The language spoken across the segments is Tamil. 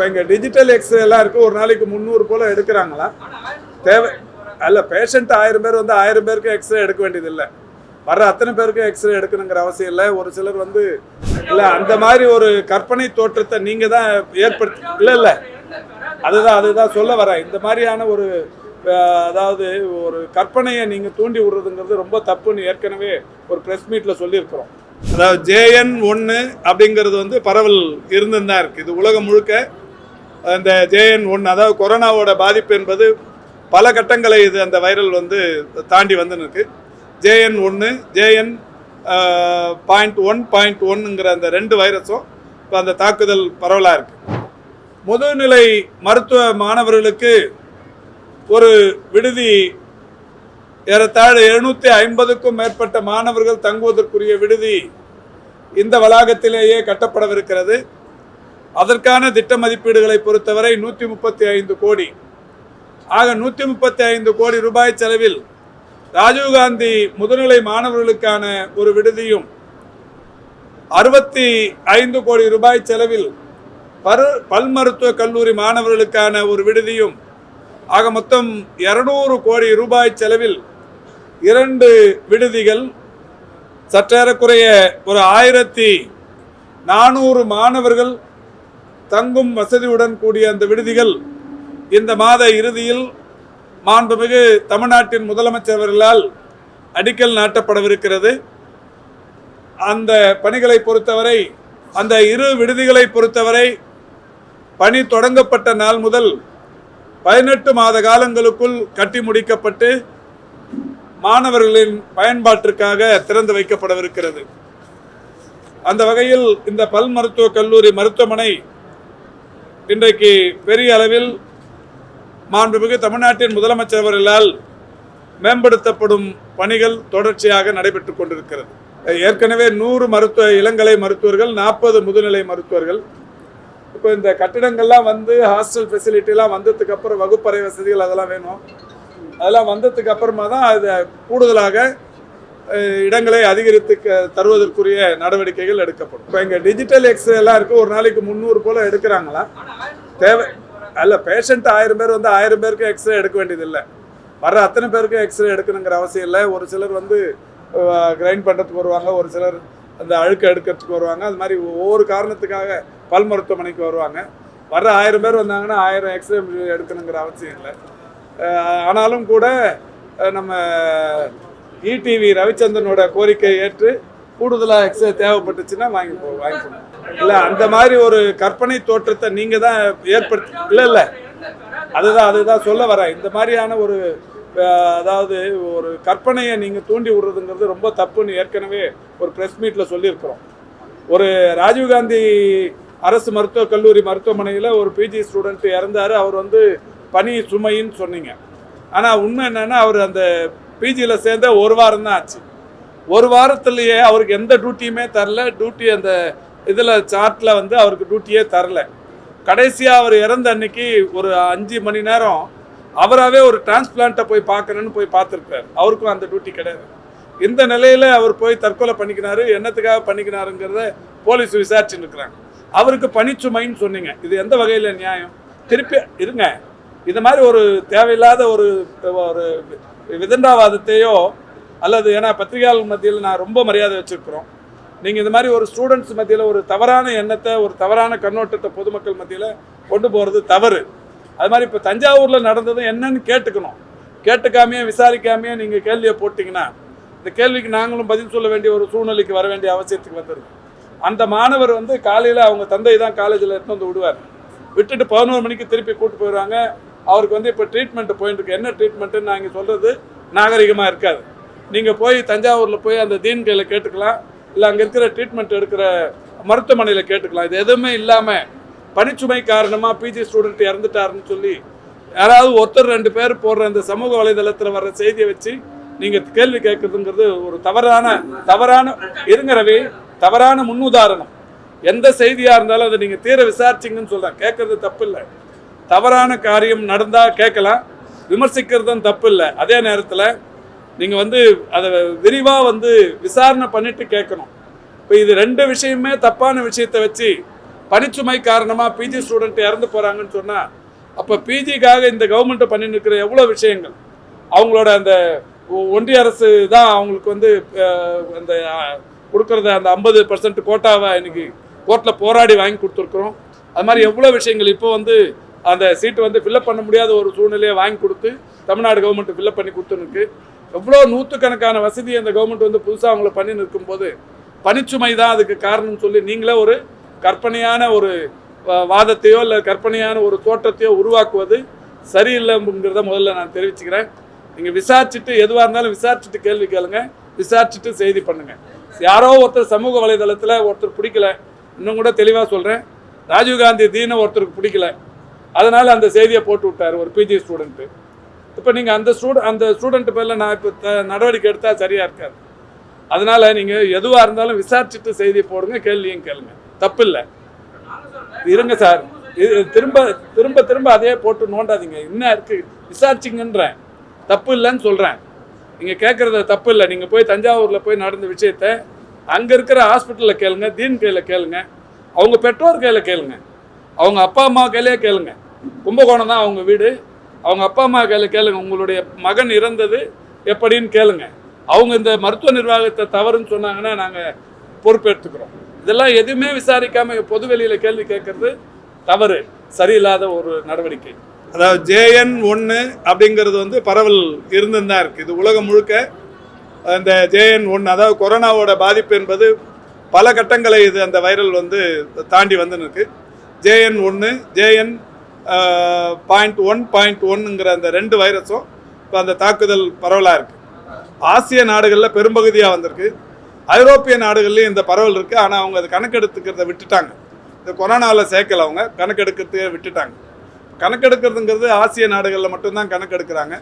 இப்போ இங்கே டிஜிட்டல் எக்ஸ்ரே எல்லாம் இருக்குது ஒரு நாளைக்கு முந்நூறு போல் எடுக்கிறாங்களா? தேவை அல்ல பேஷண்ட் ஆயிரம் பேர் வந்து ஆயிரம் பேருக்கு எக்ஸ்ரே எடுக்க வேண்டியதில்லை. வர்ற அத்தனை பேருக்கு எக்ஸ்ரே எடுக்கணுங்கிற அவசியம் இல்லை. ஒரு சிலர் வந்து இல்லை அந்த மாதிரி ஒரு கற்பனை தோற்றத்தை நீங்கள் தான் ஏற்படுத்தி இல்லை இல்லை. அதுதான் அதுதான் சொல்ல வரேன். இந்த மாதிரியான ஒரு அதாவது ஒரு கற்பனையை நீங்கள் தூண்டி விடுறதுங்கிறது ரொம்ப தப்புன்னு ஏற்கனவே ஒரு ப்ரெஸ் மீட்டில் சொல்லியிருக்கிறோம். அதாவது ஜேஎன் ஒன்று அப்படிங்கிறது வந்து பரவல் இருந்துன்னு தான் இருக்குது இது உலகம் முழுக்க அந்த ஜேஎன் ஒன்று அதாவது கொரோனாவோட பாதிப்பு என்பது பல கட்டங்களை இது அந்த வைரல் வந்து தாண்டி வந்து இருக்கு ஜேஎன் ஒன்று ஜேஎன் பாயிண்ட் ஒன் பாயிண்ட் ஒன்னுங்கிற அந்த ரெண்டு வைரஸும் இப்போ அந்த தாக்குதல் பரவலாக இருக்கு. முதுநிலை மருத்துவ மாணவர்களுக்கு ஒரு விடுதி ஏறத்தாழ எழுநூற்றி ஐம்பதுக்கும் மேற்பட்ட மாணவர்கள் தங்குவதற்குரிய விடுதி இந்த வளாகத்திலேயே கட்டப்படவிருக்கிறது. அதற்கான திட்ட மதிப்பீடுகளை பொறுத்தவரை நூற்றி முப்பத்தி ஐந்து கோடி. ஆக நூற்றி முப்பத்தி ஐந்து கோடி ரூபாய் செலவில் ராஜீவ்காந்தி முதுநிலை மாணவர்களுக்கான ஒரு விடுதியும் அறுபத்தி ஐந்து கோடி ரூபாய் செலவில் பரு பல் மருத்துவ கல்லூரி மாணவர்களுக்கான ஒரு விடுதியும் ஆக மொத்தம் இருநூறு கோடி ரூபாய் செலவில் இரண்டு விடுதிகள் சற்றேறக்குறைய ஒரு ஆயிரத்தி நானூறு மாணவர்கள் தங்கும் வசதியுடன் கூடிய அந்த விடுதிகள் இந்த மாத இறுதியில் மாண்புமிகு தமிழ்நாட்டின் முதலமைச்சர் அவர்களால் அடிக்கல் நாட்டப்படவிருக்கிறது. அந்த பணிகளை பொறுத்தவரை அந்த இரு விடுதிகளை பொறுத்தவரை பணி தொடங்கப்பட்ட நாள் முதல் பதினெட்டு மாத காலங்களுக்குள் கட்டி முடிக்கப்பட்டு மாணவர்களின் பயன்பாட்டிற்காக திறந்து வைக்கப்படவிருக்கிறது. அந்த வகையில் இந்த பல் மருத்துவக் கல்லூரி மருத்துவமனை இன்றைக்கு பெரிய அளவில் மாண்புமிகு தமிழ்நாட்டின் முதலமைச்சர் அவர்களால் மேம்படுத்தப்படும் பணிகள் தொடர்ச்சியாக நடைபெற்றுக் கொண்டிருக்கிறது. ஏற்கனவே நூறு மருத்துவ இளங்கலை மருத்துவர்கள் நாற்பது முதுநிலை மருத்துவர்கள். இப்போ இந்த கட்டிடங்கள்லாம் வந்து ஹாஸ்டல் ஃபெசிலிட்டிலாம் வந்ததுக்கு அப்புறம் வகுப்பறை வசதிகள் அதெல்லாம் வேணும். அதெல்லாம் வந்ததுக்கு அப்புறமா தான் அது கூடுதலாக இடங்களை அதிகரித்து தருவதற்குரிய நடவடிக்கைகள் எடுக்கப்படும். இப்போ எங்கள் டிஜிட்டல் எக்ஸ்ரே எல்லாம் இருக்குது ஒரு நாளைக்கு முந்நூறு போல் எடுக்கிறாங்களா? தேவை. அல்ல பேஷண்ட் ஆயிரம் பேர் வந்து ஆயிரம் பேருக்கு எக்ஸ்ரே எடுக்க வேண்டியதில்லை வர்ற அத்தனை பேருக்கு எக்ஸ்ரே எடுக்கணுங்கிற அவசியம் இல்லை. ஒரு சிலர் வந்து கிரைண்ட் பண்ணுறதுக்கு வருவாங்க. ஒரு சிலர் அந்த அழுக்கு எடுக்கிறதுக்கு வருவாங்க. அது மாதிரி ஒவ்வொரு காரணத்துக்காக பல் மருத்துவமனைக்கு வருவாங்க. வர்ற ஆயிரம் பேர் வந்தாங்கன்னா ஆயிரம் எக்ஸ்ரே எடுக்கணுங்கிற அவசியம் இல்லை. ஆனாலும் கூட நம்ம இடிவி ரவிச்சந்திரனோட கோரிக்கை ஏற்று கூடுதலாக எக்ஸ்ரே தேவைப்பட்டுச்சுன்னா வாங்கி போ இல்லை அந்த மாதிரி ஒரு கற்பனை தோற்றத்தை நீங்கள் தான் ஏற்படுத்தி இல்லை இல்லை. அதுதான் அதுதான் சொல்ல வரேன். இந்த மாதிரியான ஒரு அதாவது ஒரு கற்பனையை நீங்கள் தூண்டி விடுறதுங்கிறது ரொம்ப தப்புன்னு ஏற்கனவே ஒரு ப்ரெஸ் மீட்டில் சொல்லியிருக்கிறோம். ஒரு ராஜீவ்காந்தி அரசு மருத்துவக் கல்லூரி மருத்துவமனையில் ஒரு பிஜி ஸ்டூடெண்ட் இறந்தார். அவர் வந்து பணி சுமைன்னு சொன்னீங்க. ஆனால் உண்மை என்னன்னா அவர் அந்த பிஜியில் சேர்ந்த ஒரு வாரம் தான் ஆச்சு. ஒரு வாரத்துலேயே அவருக்கு எந்த டியூட்டியுமே தரல. டியூட்டி அந்த இதில் சார்ட்டில் வந்து அவருக்கு டியூட்டியே தரல. கடைசியாக அவர் இறந்த அன்னைக்கு ஒரு அஞ்சு மணி நேரம் அவராகவே ஒரு டிரான்ஸ்பிளான்ட்டை போய் பார்க்கணுன்னு போய் பார்த்துருக்காரு அவருக்கும் அந்த டியூட்டி கிடையாது. இந்த நிலையில் அவர் போய் தற்கொலை பண்ணிக்கினாரு. என்னத்துக்காக பண்ணிக்கினாருங்கிறத போலீஸ் விசாரிச்சுன்னு இருக்கிறாங்க. அவருக்கு பணிச்சுமைன்னு சொன்னீங்க. இது எந்த வகையில் நியாயம்? திருப்பி இருங்க. இது மாதிரி ஒரு தேவையில்லாத ஒரு ஒரு விதண்டாவாதத்தையோ அல்லது ஏன்னா பத்திரிகையாளர் மத்தியில் நான் ரொம்ப மரியாதை வச்சுருக்குறோம். நீங்கள் இந்த மாதிரி ஒரு ஸ்டூடெண்ட்ஸ் மத்தியில் ஒரு தவறான எண்ணத்தை ஒரு தவறான கண்ணோட்டத்தை பொதுமக்கள் மத்தியில் கொண்டு போகிறது தவறு. அது மாதிரி இப்போ தஞ்சாவூரில் நடந்தது என்னன்னு கேட்டுக்கணும். கேட்டுக்காமையே விசாரிக்காமையே நீங்கள் கேள்வியை போட்டிங்கன்னா இந்த கேள்விக்கு நாங்களும் பதில் சொல்ல வேண்டிய ஒரு சூழ்நிலைக்கு வர வேண்டிய அவசியத்துக்கு வந்துருக்கு. அந்த மாணவர் வந்து காலையில் அவங்க தந்தை தான் காலேஜில் எடுத்து வந்து விடுவார். விட்டுட்டு பதினோரு மணிக்கு திருப்பி கூட்டு போயிடுவாங்க. அவருக்கு வந்து இப்போ ட்ரீட்மெண்ட் போயிட்டுருக்கு என்ன ட்ரீட்மெண்ட்டுன்னு நாங்கள் சொல்கிறது நாகரிகமாக இருக்காது. நீங்கள் போய் தஞ்சாவூரில் போய் அந்த தீன் கையில் கேட்டுக்கலாம். இல்லை அங்கே இருக்கிற ட்ரீட்மெண்ட் எடுக்கிற மருத்துவமனையில் கேட்டுக்கலாம். இது எதுவுமே இல்லாமல் பணிச்சுமை காரணமாக பிஜி ஸ்டூடெண்ட் இறந்துட்டாருன்னு சொல்லி யாராவது ஒருத்தர் ரெண்டு பேர் போடுற இந்த சமூக வலைதளத்தில் வர்ற செய்தியை வச்சு நீங்கள் கேள்வி கேட்குறதுங்கிறது ஒரு தவறான தவறான இருங்க ரவி தவறான முன்னுதாரணம். எந்த செய்தியாக இருந்தாலும் அதை நீங்கள் தீர விசாரிச்சிங்கன்னு சொல்கிறேன் கேட்குறது தப்பு இல்லை தவறான காரியம் நடந்தால் கேட்கலாம். விமர்சிக்கிறதும் தப்பு இல்லை அதே நேரத்தில் நீங்கள் வந்து அதை விரிவாக வந்து விசாரணை பண்ணிட்டு கேட்கணும் இப்போ இது ரெண்டு விஷயமே தப்பான விஷயத்தை வச்சு பணிச்சுமை காரணமாக பிஜி ஸ்டூடெண்ட் இறந்து போகிறாங்கன்னு சொன்னால் அப்போ பிஜிக்காக இந்த கவர்மெண்ட்டை பண்ணின்னு இருக்கிற எவ்வளோ விஷயங்கள்? அவங்களோட அந்த ஒ- ஒன்றிய அரசு தான் அவங்களுக்கு வந்து அந்த கொடுக்குறத கொடுக்கறத அந்த ஐம்பது பர்சன்ட் கோட்டாவை இன்னைக்கு கோர்ட்டில் போராடி வாங்கி கொடுத்துருக்குறோம். அது மாதிரி எவ்வளோ விஷயங்கள் இப்போ வந்து அந்த சீட்டு வந்து ஃபில்லப் பண்ண முடியாத ஒரு சூழ்நிலையை வாங்கி கொடுத்து தமிழ்நாடு கவர்மெண்ட் ஃபில்லப் பண்ணி கொடுத்துருக்கு. எவ்வளோ நூற்றுக்கணக்கான வசதி அந்த கவர்மெண்ட் வந்து புதுசாக அவங்கள பண்ணி நிற்கும்போது பணிச்சுமை தான் அதுக்கு காரணம்னு சொல்லி நீங்களே ஒரு கற்பனையான ஒரு வாதத்தையோ இல்லை கற்பனையான ஒரு தோற்றத்தையோ உருவாக்குவது சரியில்லைங்கிறத முதல்ல நான் தெரிவிச்சுக்கிறேன். நீங்கள் விசாரிச்சுட்டு எதுவாக இருந்தாலும் விசாரிச்சுட்டு கேள்வி கேளுங்க. விசாரிச்சுட்டு செய்தி பண்ணுங்கள் யாரோ ஒருத்தர் சமூக வலைதளத்தில் ஒருத்தர் பிடிக்கல. இன்னும் கூட தெளிவாக சொல்கிறேன் ராஜீவ்காந்தி தீன ஒருத்தருக்கு பிடிக்கல. அதனால் அந்த செய்தியை போட்டு விட்டார் ஒரு பிஜி ஸ்டூடெண்ட்டு இப்போ நீங்கள் அந்த ஸ்டூடெண்ட் அந்த ஸ்டூடெண்ட் பேரில் நான் இப்போ த- நடவடிக்கை எடுத்தால் சரியாக இருக்காது. அதனால் நீங்கள் எதுவாக இருந்தாலும் விசாரிச்சுட்டு செய்தி போடுங்க கேள்வியும் கேளுங்க. தப்பு இல்லை இருங்க சார். இது திரும்ப திரும்ப திரும்ப அதே போட்டு நோண்டாதீங்க. என்ன இருக்குது விசாரிச்சிங்கன்றேன். தப்பு இல்லைன்னு சொல்கிறேன் நீங்கள் கேட்குறது தப்பு இல்லை நீங்கள் போய் தஞ்சாவூரில் போய் நடந்த விஷயத்த அங்கே இருக்கிற ஹாஸ்பிட்டலில் கேளுங்க தீன் கையில் கேளுங்க அவங்க பெற்றோர் கையில் கேளுங்க. அவங்க அப்பா அம்மா கையிலே கேளுங்க. கும்பகோணம் தான் அவங்க வீடு. அவங்க அப்பா அம்மா கையில் கேளுங்க. உங்களுடைய மகன் இறந்தது எப்படின்னு கேளுங்க. அவங்க இந்த மருத்துவ நிர்வாகத்தை தவறுன்னு சொன்னாங்கன்னா நாங்கள் பொறுப்பேற்றுக்கிறோம் இதெல்லாம் எதுவுமே விசாரிக்காமல் பொது வெளியில் கேள்வி கேட்கறது தவறு. சரியில்லாத ஒரு நடவடிக்கை. அதாவது ஜேஎன் ஒன்று அப்படிங்கிறது வந்து பரவல் இருந்துன்னு தான் இருக்குது இது உலகம் முழுக்க அந்த ஜேஎன் ஒன்று அதாவது கொரோனாவோட பாதிப்பு என்பது பல கட்டங்களை இது அந்த வைரல் வந்து தாண்டி வந்து இருக்கு. ஜேஎன் ஒன்று ஜேஎன் பாயிண்ட் ஒன் பாயிண்ட் ஒன்னுங்கிற அந்த ரெண்டு வைரஸும் இப்போ அந்த தாக்குதல் பரவலாக இருக்குது ஆசிய நாடுகளில் பெரும்பகுதியாக வந்திருக்கு. ஐரோப்பிய நாடுகள்லையும் இந்த பரவல் இருக்குது ஆனால் அவங்க அது கணக்கெடுத்துக்கிறத விட்டுட்டாங்க. இந்த கொரோனாவில் சேர்க்கல அவங்க. கணக்கெடுக்கிறதையே விட்டுட்டாங்க. கணக்கெடுக்கிறதுங்கிறது ஆசிய நாடுகளில் மட்டும்தான் கணக்கெடுக்கிறாங்க.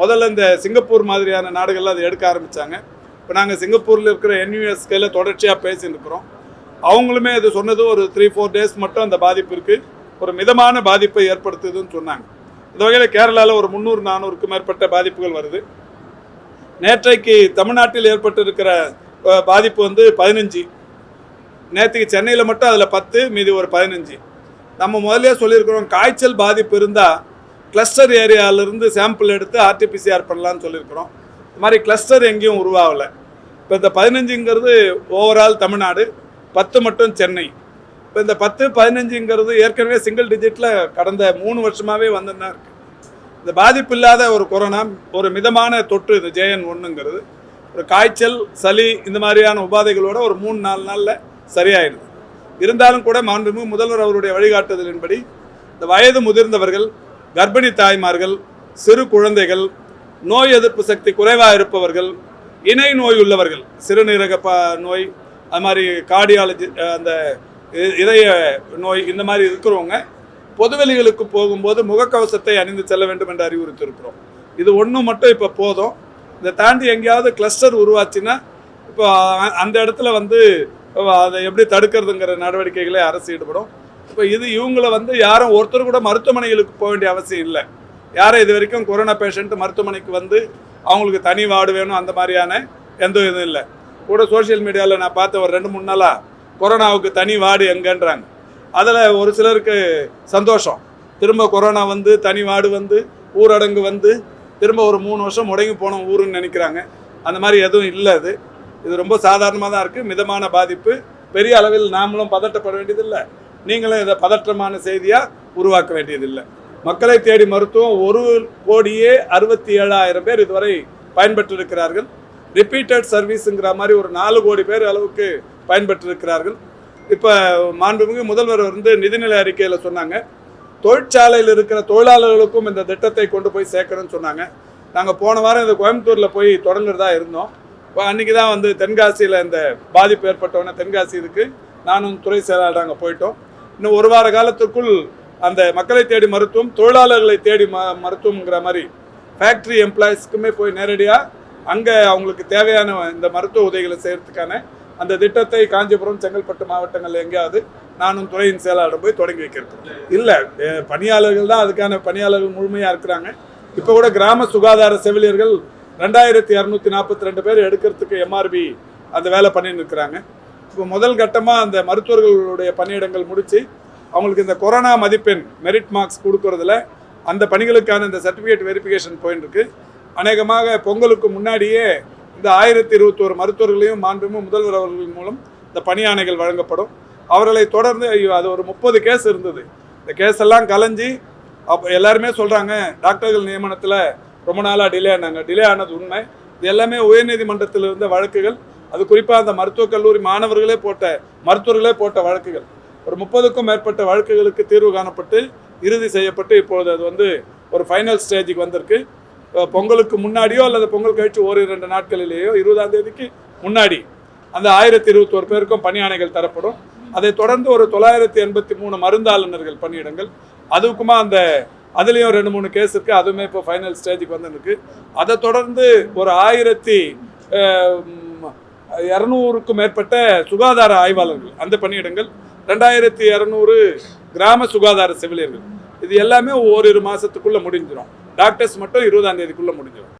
முதல்ல இந்த சிங்கப்பூர் மாதிரியான நாடுகளில் அதை எடுக்க ஆரம்பித்தாங்க இப்போ நாங்கள் சிங்கப்பூரில் இருக்கிற என்யூஎஸ்கேல தொடர்ச்சியாக பேசியிருக்கிறோம் இருக்கிறோம். அவங்களுமே இது சொன்னது ஒரு த்ரீ ஃபோர் டேஸ் மட்டும் அந்த பாதிப்பு இருக்குது ஒரு மிதமான பாதிப்பை ஏற்படுத்துதுன்னு சொன்னாங்க. இந்த வகையில் கேரளாவில் ஒரு முந்நூறு நானூறுக்கும் மேற்பட்ட பாதிப்புகள் வருது. நேற்றைக்கு தமிழ்நாட்டில் ஏற்பட்டிருக்கிற பாதிப்பு வந்து பதினஞ்சு. நேற்றுக்கு சென்னையில் மட்டும் அதில் பத்து மீதி ஒரு பதினஞ்சு. நம்ம முதலே சொல்லியிருக்கிறோம் காய்ச்சல் பாதிப்பு இருந்தால் கிளஸ்டர் ஏரியாவிலிருந்து சாம்பிள் எடுத்து ஆர்டிபிசிஆர் பண்ணலான்னு சொல்லியிருக்கிறோம். இது மாதிரி கிளஸ்டர் எங்கேயும் உருவாகலை. இப்போ இந்த பதினஞ்சுங்கிறது ஓவரால் தமிழ்நாடு பத்து மட்டும் சென்னை. இப்போ இந்த பத்து பதினஞ்சுங்கிறது ஏற்கனவே சிங்கிள் டிஜிட்டில் கடந்த மூணு வருஷமாகவே வந்துன்னு இருக்கு. இந்த பாதிப்பு இல்லாத ஒரு கொரோனா ஒரு மிதமான தொற்று இந்த ஜேஎன் ஒன்றுங்கிறது ஒரு காய்ச்சல் சளி இந்த மாதிரியான உபாதைகளோட ஒரு மூணு நாலு நாளில் சரியாயிடுது. இருந்தாலும் கூட மாண்புமிகு முதல்வர் அவருடைய வழிகாட்டுதலின்படி இந்த வயது முதிர்ந்தவர்கள் கர்ப்பிணி தாய்மார்கள் சிறு குழந்தைகள் நோய் எதிர்ப்பு சக்தி குறைவாக இருப்பவர்கள் இணை நோய் உள்ளவர்கள் சிறுநீரக ப நோய் அது மாதிரி கார்டியாலஜி அந்த இதய நோய் இந்த மாதிரி இருக்கிறவங்க பொதுவெளிகளுக்கு போகும்போது முகக்கவசத்தை அணிந்து செல்ல வேண்டும் என்று அறிவுறுத்தியிருக்கிறோம். இது ஒன்று மட்டும் இப்போ போதும். இதை தாண்டி எங்கேயாவது கிளஸ்டர் உருவாச்சுன்னா இப்போ அந்த இடத்துல வந்து அதை எப்படி தடுக்கிறதுங்கிற நடவடிக்கைகளை அரசு ஈடுபடும். இப்போ இது இவங்களை வந்து யாரும் ஒருத்தர் கூட மருத்துவமனைகளுக்கு போக வேண்டிய அவசியம் இல்லை. யாரும் இது வரைக்கும் கொரோனா பேஷண்ட் மருத்துவமனைக்கு வந்து அவங்களுக்கு தனி வார்டு வேணும் அந்த மாதிரியான எந்த இதுவும் இல்லை. கூட சோஷியல் மீடியாவில் நான் பார்த்த ஒரு ரெண்டு மூணு நாளாக கொரோனாவுக்கு தனி வார்டு எங்கன்றாங்க. அதில் ஒரு சிலருக்கு சந்தோஷம். திரும்ப கொரோனா வந்து தனி வார்டு வந்து ஊரடங்கு வந்து திரும்ப ஒரு மூணு வருஷம் முடங்கி போன ஊருன்னு நினைக்கிறாங்க. அந்த மாதிரி எதுவும் இல்லை அது. இது ரொம்ப சாதாரணமாக தான் இருக்குது மிதமான பாதிப்பு. பெரிய அளவில் நாமளும் பதட்டப்பட வேண்டியதில்லை. நீங்களும் இதை பதற்றமான செய்தியாக உருவாக்க வேண்டியதில்லை. மக்களை தேடி மருத்துவம் ஒரு கோடியே அறுபத்தி ஏழாயிரம் பேர் இதுவரை பயன்பெற்றிருக்கிறார்கள். ரிப்பீட்டட் சர்வீஸுங்கிற மாதிரி ஒரு நாலு கோடி பேர் அளவுக்கு பயன்பெற்றிருக்கிறார்கள். இப்போ மாண்புமிகு முதல்வர் வந்து நிதிநிலை அறிக்கையில் சொன்னாங்க. தொழிற்சாலையில் இருக்கிற தொழிலாளர்களுக்கும் இந்த திட்டத்தை கொண்டு போய் சேர்க்கணும்னு சொன்னாங்க. நாங்கள் போன வாரம் இந்த கோயம்புத்தூரில் போய் தொடங்குறதா இருந்தோம். இப்போ அன்றைக்கி தான் வந்து தென்காசியில் இந்த பாதிப்பு ஏற்பட்டோன்னே தென்காசி இருக்குது நானும் துறை செயலாளர் அங்கே போயிட்டோம். இன்னும் ஒரு வார காலத்துக்குள் அந்த மக்களை தேடி மருத்துவம் தொழிலாளர்களை தேடி ம மருத்துவங்கிற மாதிரி ஃபேக்ட்ரி எம்ப்ளாயிஸ்க்குமே போய் நேரடியாக அங்கே அவங்களுக்கு தேவையான இந்த மருத்துவ உதவிகளை செய்கிறதுக்கான அந்த திட்டத்தை காஞ்சிபுரம் செங்கல்பட்டு மாவட்டங்கள் எங்கேயாவது நானும் துறையின் செயலாளர் போய் தொடங்கி வைக்கிறது. இல்லை பணியாளர்கள் தான் அதுக்கான பணியாளர்கள் முழுமையாக இருக்கிறாங்க. இப்போ கூட கிராம சுகாதார செவிலியர்கள் ரெண்டாயிரத்தி இரநூத்தி நாற்பத்தி ரெண்டு பேர் எடுக்கிறதுக்கு எம்ஆர்பி அந்த வேலை பண்ணின்னு இருக்கிறாங்க. இப்போ முதல் கட்டமாக அந்த மருத்துவர்களுடைய பணியிடங்கள் முடித்து அவங்களுக்கு இந்த கொரோனா மதிப்பெண் மெரிட் மார்க்ஸ் கொடுக்கறதுல அந்த பணிகளுக்கான இந்த சர்டிஃபிகேட் வெரிஃபிகேஷன் போயின்னு இருக்கு. அநேகமாக பொங்கலுக்கு முன்னாடியே இந்த ஆயிரத்தி இருபத்தோரு மருத்துவர்களையும் மாண்புமிகு முதல்வர் அவர்கள் மூலம் இந்த பணி ஆணைகள் வழங்கப்படும். அவர்களை தொடர்ந்து ஐயோ அது ஒரு முப்பது கேஸ் இருந்தது. இந்த கேஸ் எல்லாம் கலைஞ்சி அப்போ எல்லாருமே சொல்கிறாங்க டாக்டர்கள் நியமனத்தில் ரொம்ப நாளாக டிலே ஆனாங்க. டிலே ஆனது உண்மை. இது எல்லாமே உயர்நீதிமன்றத்தில் இருந்த வழக்குகள். அது குறிப்பாக அந்த மருத்துவக் கல்லூரி மாணவர்களே போட்ட மருத்துவர்களே போட்ட வழக்குகள். ஒரு முப்பதுக்கும் மேற்பட்ட வழக்குகளுக்கு தீர்வு காணப்பட்டு இறுதி செய்யப்பட்டு இப்பொழுது அது வந்து ஒரு ஃபைனல் ஸ்டேஜுக்கு வந்திருக்கு. பொங்கலுக்கு முன்னாடியோ அல்லது பொங்கல் கழிச்சு ஒரு இரண்டு நாட்களிலேயோ இருபதாம் தேதிக்கு முன்னாடி அந்த ஆயிரத்தி இருபத்தோரு பேருக்கும் பணி ஆணைகள் தரப்படும். அதை தொடர்ந்து ஒரு தொள்ளாயிரத்தி எண்பத்தி மூணு மருந்தாளுநர்கள் பணியிடங்கள். அதுக்குமா அந்த அதுலேயும் ரெண்டு மூணு கேஸ் இருக்குது அதுவுமே இப்போ ஃபைனல் ஸ்டேஜுக்கு வந்துருக்கு அதை தொடர்ந்து ஒரு ஆயிரத்தி இரநூறுக்கும் மேற்பட்ட சுகாதார ஆய்வாளர்கள் அந்த பணியிடங்கள். ரெண்டாயிரத்தி இரநூறு கிராம சுகாதார செவிலியர்கள். இது எல்லாமே ஓரிரு மாதத்துக்குள்ளே முடிஞ்சிடும் டாக்டர்ஸ் மட்டும் இருபதாம் தேதிக்குள்ள முடிஞ்சிடும்.